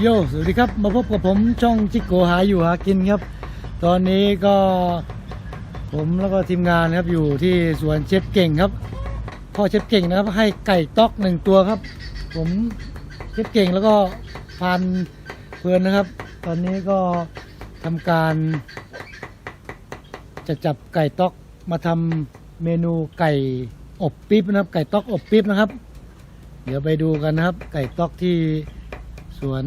โยสวัสดีครับ มาพบกับผมช่องจิกโกหาอยู่หากินครับ ตอนนี้ก็ผมแล้วก็ทีมงานครับอยู่ที่สวนเชฟเก่งครับพ่อเชฟเก่งนะครับ ให้ไก่ต๊อกหนึ่งตัวครับ ผมเชฟเก่งแล้วก็พันเพลินนะครับ ตอนนี้ก็ทำการ จะจับไก่ต๊อกมาทำเมนูไก่อบปิ๊บนะครับ ไก่ต๊อกอบปิ๊บนะครับ เดี๋ยวไปดูกันนะครับ ไก่ต๊อกที่ สวน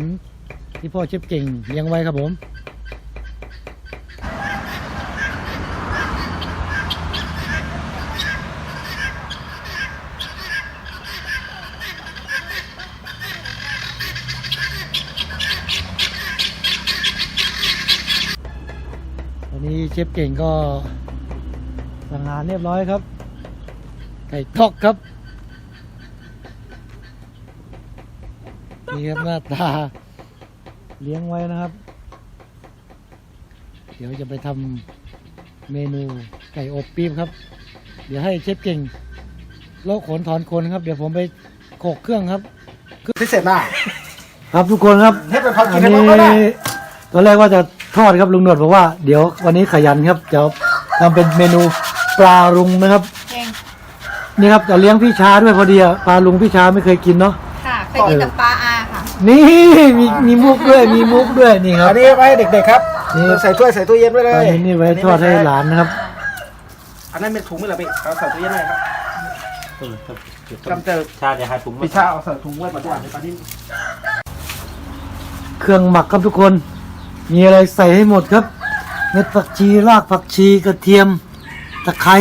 ที่พ่อเชฟเก่งเลี้ยงไว้ครับผม ตอนนี้เชฟเก่งก็สั่งอาหารเรียบร้อยครับ ไก่ต๊อกครับ ครับหน้าตา เลี้ยงไว้นะครับ เดี๋ยวจะไปทำเมนูไก่อบปี๊บครับ เดี๋ยวให้เชฟเก่งโลกขนถอนขนครับ เดี๋ยวผมไปโขกเครื่องครับพิเศษมาก ครับทุกคนครับให้ไปพักกิอันนให้นี้หมดก็ได้ตอนแรกว่าจะทอดครับลุงหนวดบอกว่าเดี๋ยววันนี้ขยันครับจะทำเป็นเมนูปลารุงนะครับเองนี่ครับจะเลี้ยงพี่ชาด้วยพอดีอะปลาลุงพี่ชาไม่เคยกินเนาะค่ะเคยกินแต่ปลาอาค่ะ นี่มีมีมุกด้วยมีมุกด้วยนี่ครับ อันนี้ไว้ให้เด็กๆครับนี่ใส่ถ้วยใส่ตู้เย็นไว้เลตอนยนี้นี่ไว้ทอดให้หลานนะครับอันนั้นเป็นถุงไม่เหรอพี่เอาใส่ตู้เย็นไว้ครับจำเจอชาติให้ถุงพี่ชาเอาใส่ถุงไว้ปัจจุบันในตอนนี้เครื่องหมักครับทุกคน มีอะไรใส่ให้หมดครับ เม็ดผักชีรากผักชีกระเทียมตะไคร้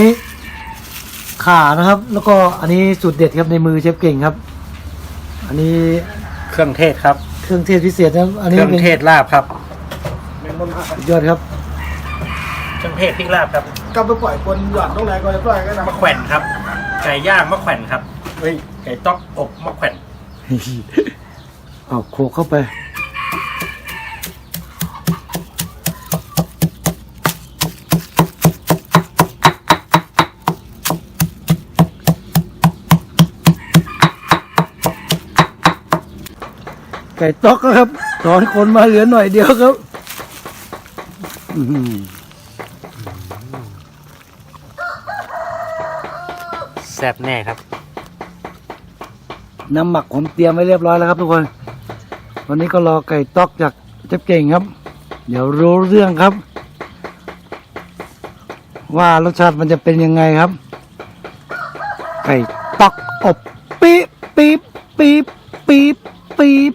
ข่านะครับ แล้วก็อันนี้สูตรเด็ดครับในมือเชฟเก่งครับ อันนี้ เครื่องเทศครับ เครื่องเทศพิเศษนะครับ อันเคนี้รื่องเป็นเทศลาบครับเป็นคนมาสุดยอดครับ เครื่องเทศพริกลาบครับก็ไปปล่อยคนหยอดตรงไหนก็จะปล่อยกันนะมะแขวนครับไก่ย่างมะแขวนครับเฮ้ยไก่ต๊อกอบมะแขวนเอาโขกเข้าไป ก่ต๊อกครับถอนคนมาเหลือหน่อยเดียวครับอื้อหือแซ่บแน่ครับ น้ำหมักผมเตรียมไว้เรียบร้อยแล้วครับทุกคน วันนี้ก็รอไก่ต๊อกจากเจ๊บเก่งครับ เดี๋ยวรู้เรื่องครับ ว่ารสชาติมันจะเป็นยังไงครับ ไก่ต๊อกอบปี๊บปี๊บปี๊บปี๊บปี๊บ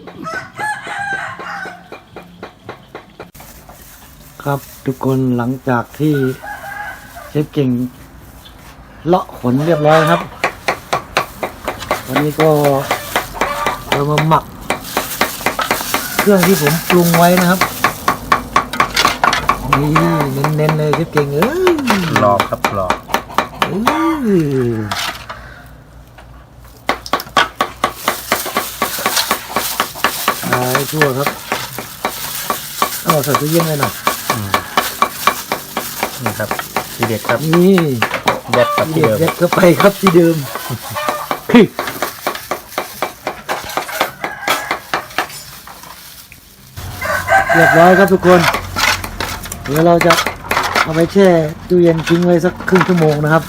ครับทุกคนหลังจากที่เชฟเก่งเลาะขนเรียบร้อยครับวันนี้ก็เรามาหมัก เครื่องที่ผมปรุงไว้นะครับนี่เน้นๆเลยเชฟเก่งเอ้ยรอบครับรอบเอ้ยทาให้ทั่วครับเอาใส่ตู้เย็นไว้หน่อย นี่ครับทีเด็ดครับนี่เด็ดครับที่เด็ดเดิมเด็ดเข้าไปครับที่เดิมเรียบร้อยครับทุกคน เดี๋ยวเราจะเอาไปแช่ตู้เย็นทิ้งไว้สักครึ่งชั่วโมงนะครับ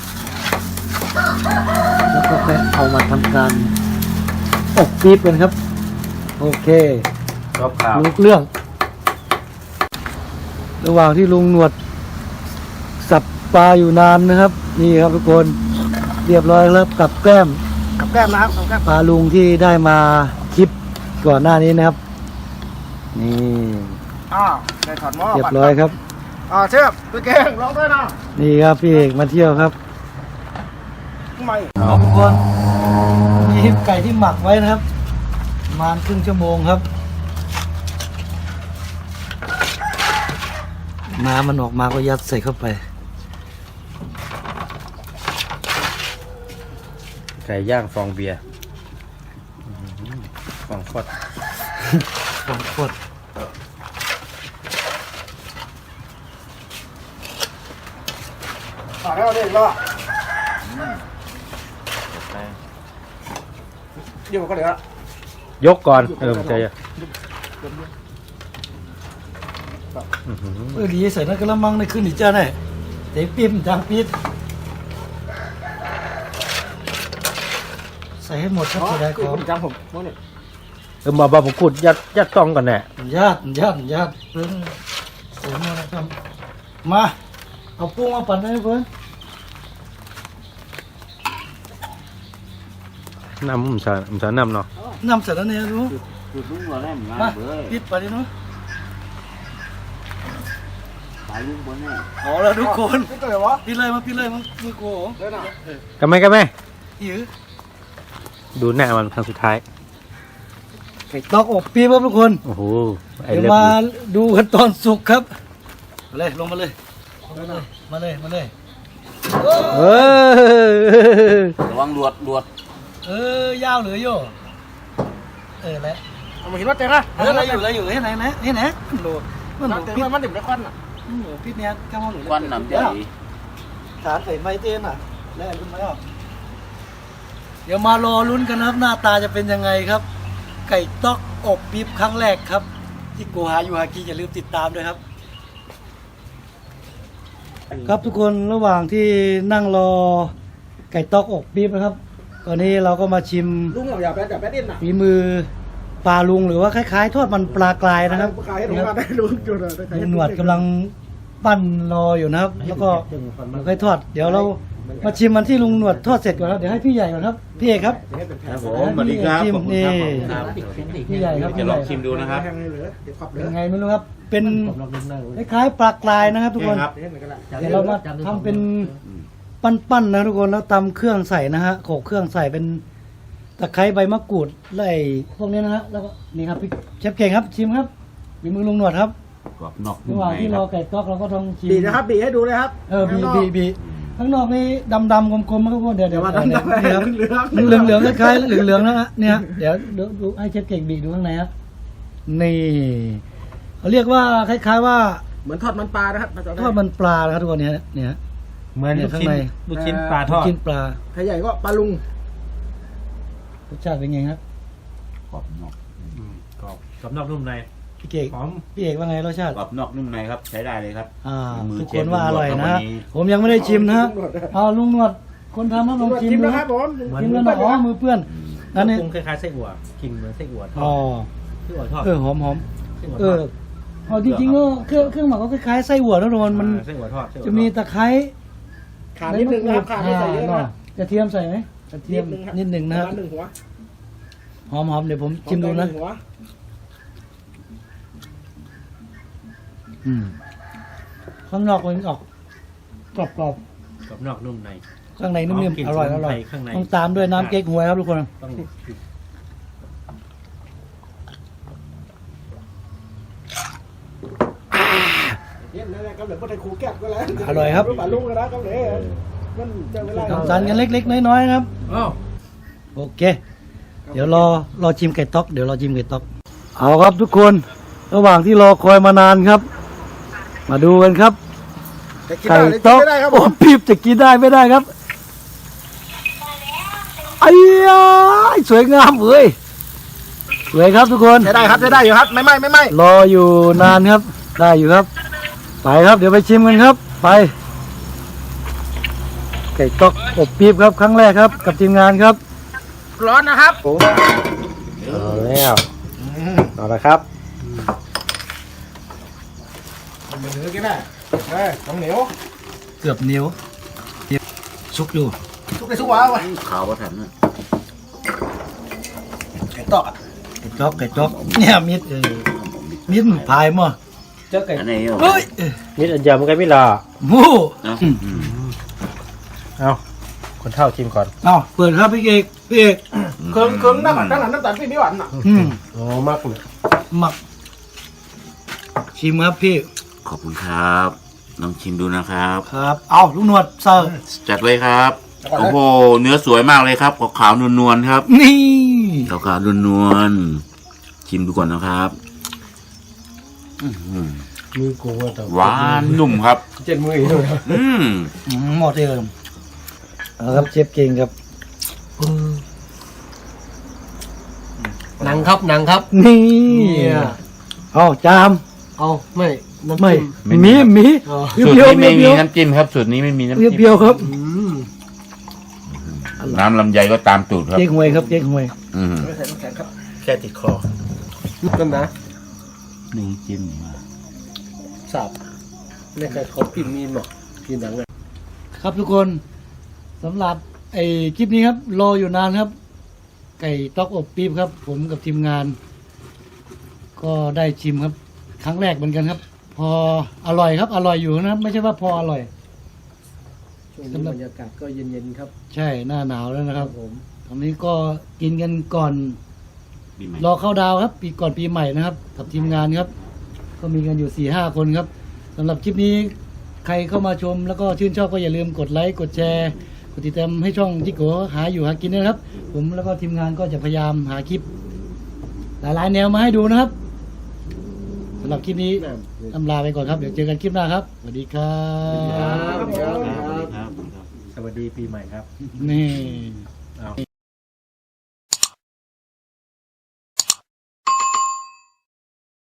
แล้วก็ค่อยเอามาทำการอบปี๊บกันครับ โอเครอบขาวรู้เรื่อง ระหว่างที่ลุงหนวด สับปลาอยู่นานนะครับ นี่ครับทุกคนเรียบร้อยแล้วกับแกล้มกับแก้มนะครับกับแก้มปลาลุงที่ได้มาคลิปก่อนหน้านี้นะครับ นี่อ่าใส่ถอดหม้อเรียบร้อยครับอ่าเชฟตัวเก่งร้องด้วยนะนี่ครับพี่เอกมาเที่ยวครับทำไมครับทุกคนนี่ไก่ที่หมักไว้นะครับประมาณครึ่งชั่วโมงครับ น้ำมันออกมาก็ยัดใส่เข้าไป ไก่ย่างฟองเบียร์อื้อหือฟองฟอดผงขวดอ่าแล้วเด็กรอเดี๋ยวก็เหลือยกก่อน เออมันจะอื้อหือ เออดีใส่นักกระมังในขึ้นอีกจ้าเนี่ยเตะปิ่มจางปิดใส่ให้หมดครับจะได้ของจำผมโมเนี่ยเออมาบาบุกุดยัดยัดต้องกันแน่ญาติญาติญาติเพิ่งเสริมมาแล้วครับมาเอาปุ้งมาปั่นให้เพิ่นน้ำมันสามันสาน้ำเนาะนำเสร็จแล้วเนี่ยรู้จุดลุงหัวแรมงามาเบ้ยปิดไปดิเนาะ ตายลุงบนแน่ขอแล้วทุกคนนี่ก็เลยวะปิดเลยมาปิดเลยมามือโกเดินอะกันไหมกันไหมหิวดูหน้ามันครั้งสุดท้ายไก่ตอกอบปี๊บครับทุกคนโอ้โหไอ้เดี๋ยวเล็บมาดูกันตอนสุกครับมาเลยลงมาเลยมาเลย มาเลยมาเลยเออระวังหลวดหลวดเออยาวเหลืออยู่เออแล้วเอามาเห็นว่าเต็มนะเอออะไรอยู่อะไรอยู่เฮ้ยไหนไหนเฮ้ยไหนมันโหลมันโหลเต็มปิดมันดิ่มได้ควันอะ มันโหลปิดเนี่ยกำลังหลุดควันน้ำใหญ่ฐานใส่ไม้เต้นอะแล้วขึ้นมาแล้วเดี๋ยวมารอลุ้นกันนะครับ หน้าตาจะเป็นยังไงครับ ไก่ตอกอบปี๊บครั้งแรกครับ ที่โกหายูฮากิอย่าลืมติดตามด้วยครับ ครับทุกคนระหว่างที่นั่งรอไก่ตอกอกปี๊บนะครับ ตอนนี้เราก็มาชิมลุงอย่าแป๊ดอย่าแป๊ดดิ้นอะ ฝีมือ ปลาลุงหรือว่าคล้ายๆ ทอดมันปลากรายนะครับ ขายให้ลุงมาได้ลุงจุดอะลุงหนวดกำลังปั้นรออยู่นะครับ แล้วก็ค่อยทอด เดี๋ยวเรามาชิมมันที่ลุงหนวดทอดเสร็จก่อนครับเดี๋ยวให้พี่ใหญ่ก่อนครับพี่เอกครับ ครับผมสวัสดีครับจิ้มขอบคุณนี่ครับพี่ใหญ่ครับจะลองชิมดูนะครับแทงเลยเหลือเดี๋ยวขับเหลืเป็อนไงไม่รู้ครับ เป็นคล้ายๆปลากรายนะครับ ทุกคนครับเห็นเหมือนกันละเดี๋ยวเรามาทำเป็นปั้นๆนะทุกคนแล้วตำเครื่องใส่นะฮะโขลกเครื่องใส่เป็น ตะไคร้ใบมะกรูดแล้วไอ้พวกนี้นะฮะแล้วก็นี่ครับพี่เชฟเก่งครับชิมครับมีมือลุงหนวดครับกรอบนอกระหว่างในที่ครรัอบ ไก่ต๊อกเราก็ต้องชิมบีนะครับบีให้ดูเลยครับเออบีบีบีข้างนอกนี่ดำๆกลมๆนะทุกคนเดี๋ยวเดี๋เดี๋ยยววมาเดี๋ยวดำๆนี่ครับ เหลืองๆเหลืองๆคล้ายๆเหลืองๆนะฮะเนี่ยเดี๋ยวดูดูให้เชฟเก่งบีดูข้างในครับนี่เขาเรียกว่าคล้าย ๆ ว่าเหมือนทอดมันปลานะครับทอดมันปลานะครับทุกคนเนี่ยเนี่ย เหมือนเนี่ลูยกข้างชิ้นใน ลูกชิ้นปลาทอดกินปลา ไทยใหญ่ก็ปลาลุง รสชาติเป็นไงครับ กรอบนอกกรอบกรอบนอกนุ่มในพี่เอกหอมพี่เอกว่าไงรสชาติกรอบนอกนุ่มในครับ ใช้ได้เลยครับอ่ามือทุกเชคนฟว่าอร่อยนะลุงหนวดฮะวันนี้ผมยังไม่ได้ชิมนะฮะเอาลุงหนวดคนทำครับลองชิมชิมดูนะครับผมชิมแล้วนะอ๋อมือเปื้อนนั่นนี่ปรุงคล้ายๆไส้อั่วกินเหมือนไส้อั่วทออ๋อดไส้อั่วทอดเออหอมหอมไส้อั่วเอทออดเอาจริงๆก็เครื่องเครื่องหมักก็คล้ายๆไส้หัวนะทุกคนมันไส้อั่วทอดไส้อั่วทอดจะมีตะไคร้ขาดนิดนึงนะครับขาดไม่ใส่เยอะอ่านะกระเทียมใส่ไหม กระเทียมนิดหนึ่งนะครับหนึ่งหัวหอมหอมเดี๋ยวผมชิมดูนะหหัวอืมข้างนอกมันออกกรอบกรอบกรอบนอกนุ่มในๆข้างในนุ่มหอมกลิ่นๆอร่อยสมุอนร่ไพอยรข้างในต้องตามด้วยน้ำเก๊กฮวยครับทุกคนต้องเย็นแล้วก็เหลือพวกไทยครูแก้วก็แล้วอร่อยครับปลาลุงนะก็เลยมันจะเวลา ทำสันกันเล็ก ๆ น้อยๆนะครับอ้าวโอเค เดี๋ยวรอรอชิมไก่ต๊อกเดี๋ยวรอชิมไก่ต๊อก เอาครับทุกคนระหว่างที่รอคอยมานานครับ มาดูกันครับไก่ต๊อกไม่ได้ครับผโอ้มปีบจะกินได้ไม่ได้ครับไอ้ยายสวยงามเว้ยสวยครับทุกคน ใช้ได้ครับใช้ได้อยู่ครับ ไม่ไหม่ไม่ไหม่รออยู่นานครับ ได้อยู่ครับ ไปครับ เดี๋ยวไปชิมกันครับ ไป ไก่ต๊อกอบปี๊บครับครั้งแรกครับ กับทีมงานครับร้อนนะครับผมเอาแล้วเอาละครับมันเหลือกันนะเฮ้ยต้องเหนียวเกือบนิ้วซุกอยู่ทุกในทุกว้าวอะขาวว่าถันนะไก่ตอกอะไก่จ๊อกไก่จ๊อกเนี่ยมิดเออมิดมันพายมั้งเจ้าไก่อันนี้เฮ้ยเอ้ยมิดอันยามันไก่มิลาหมู เนาะเอาคนเท่าชิมก่อนเอาเปิดครับพี่เอกพี่เอกเครื่องเครื่องน้ำด้านหลังน้ำตาลพี่ไม่หวานอะอืมโอ้มากเลยหมัก ชิมครับพี่ขอบคุณครับลองชิมดูนะครับ ครับ เอาลูกหนวดเสิร์ฟจัดเลยครับ โอ้โหเนื้อสวยมากเลยครับขาวๆนวลๆครับ นี่ขาวๆนวลๆชิมดูก่อนนะครับอื้อหือมือกูว่าแต่หวานนุ่มครับ เจ็ดมืออีกแล้วอืมอืมหมดเดิม เอาครับเชฟเก่งครับหนังครับหนังครับนี่เนี่ยเอาจามเอาไม่น้ำไม่จิ้มมีมีอ๋อเปรี้สูตรยวนี้ๆเปไม่มีรี้ยวน้ำจิ้มครับสูตรนี้ไม่มีน้ำๆจิ้มเปรี้ยวๆครับอืมน้ำลำไยก็ตามตูดครับ เจ๊กหวยครับเจ๊กหวยอืมไม่ใส่น้ำแข็งครับแค่ติดคอนั่นนะนี่จิ้มมาสับในใครเขากินมีนหรอกกินหนังเลยครับทุกคน สำหรับไอ้คลิปนี้ครับ รออยู่นานครับ ไก่ต๊อกอบปี๊บครับ ผมกับทีมงาน ก็ได้ชิมครับ ครั้งแรกเหมือนกันครับ พออร่อยครับ อร่อยอยู่นะครับ ไม่ใช่ว่าพออร่อย ช่วงนี้บรรยากาศก็เย็นๆครับใช่หน้าหนาวแล้วนะครับผมตอนนี้ก็กินกันก่อน ปีใหม่รอเข้าดาวน์ครับ ปีก่อนปีใหม่นะครับ กับทีมงานครับ ก็มีกันอยู่สี่ห้าคนครับสำหรับคลิปนี้ใครเข้ามาชมแล้วก็ชื่นชอบก็อย่าลืมกดไลค์กดแชร์ กดติดตามให้ช่องจิโกหาอยู่หากินด้วยนะครับ ผมแล้วก็ทีมงานก็จะพยายามหาคลิป หลายๆแนวมาให้ดูนะครับสำหรับคลิปนี้อำลาไปก่อนครับ เดี๋ยวเจอกันคลิปหน้าครับสวัสดีครับครับครับครับสวัสดีปีใหม่ครับ นี่เอา